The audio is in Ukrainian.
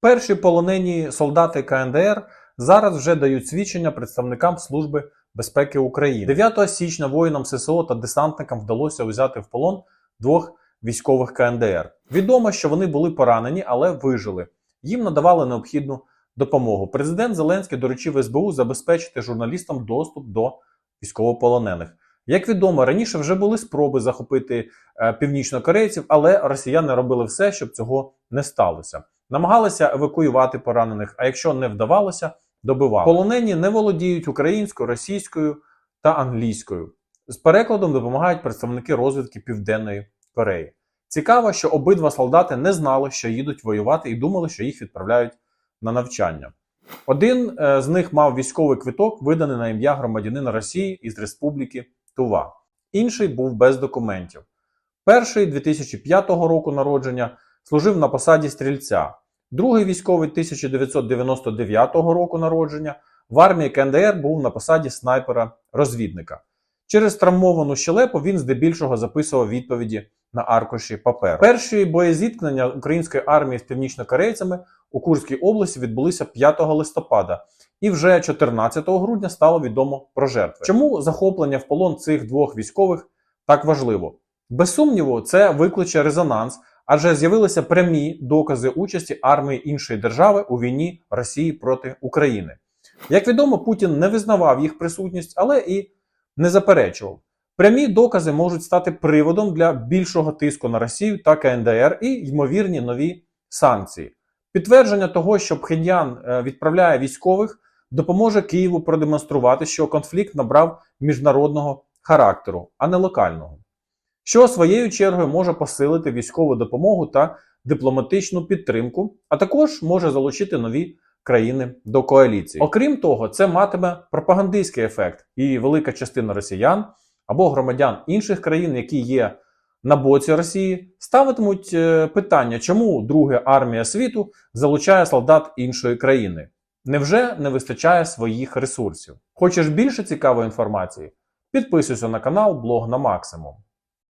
Перші полонені солдати КНДР зараз вже дають свідчення представникам Служби безпеки України. 9 січня воїнам ССО та десантникам вдалося взяти в полон двох військових КНДР. Відомо, що вони були поранені, але вижили. Їм надавали необхідну допомогу. Президент Зеленський доручив СБУ забезпечити журналістам доступ до військовополонених. Як відомо, раніше вже були спроби захопити е, північнокорейців, але росіяни робили все, щоб цього не сталося. Намагалися евакуювати поранених, а якщо не вдавалося, добивали. Полонені не володіють українською, російською та англійською. З перекладом допомагають представники розвідки Південної Кореї. Цікаво, що обидва солдати не знали, що їдуть воювати, і думали, що їх відправляють на навчання. Один е, з них мав військовий квиток, виданий на ім'я громадянина Росії із Республіки Тува. Інший був без документів. Перший 2005 року народження служив на посаді стрільця. Другий військовий 1999 року народження в армії КНДР був на посаді снайпера-розвідника. Через травмовану щелепу він здебільшого записував відповіді на аркуші паперу. Перші боєзіткнення української армії з північнокорейцями у Курській області відбулися 5 листопада, і вже 14 грудня стало відомо про жертви. Чому захоплення в полон цих двох військових так важливо? Без сумніву, це викличе резонанс, адже з'явилися прямі докази участі армії іншої держави у війні Росії проти України. Як відомо, Путін не визнавав їх присутність, але і не заперечував. Прямі докази можуть стати приводом для більшого тиску на Росію та КНДР і ймовірні нові санкції. Підтвердження того, що Пхеньян е, відправляє військових, допоможе Києву продемонструвати, що конфлікт набрав міжнародного характеру, а не локального, що своєю чергою може посилити військову допомогу та дипломатичну підтримку, а також може залучити нові країни до коаліції. Окрім того, це матиме пропагандистський ефект, і велика частина росіян або громадян інших країн, які є на боці Росії, ставитимуть е, питання, чому друга армія світу залучає солдат іншої країни. Невже не вистачає своїх ресурсів? Хочеш більше цікавої інформації? Підписуйся на канал Блог на максимум.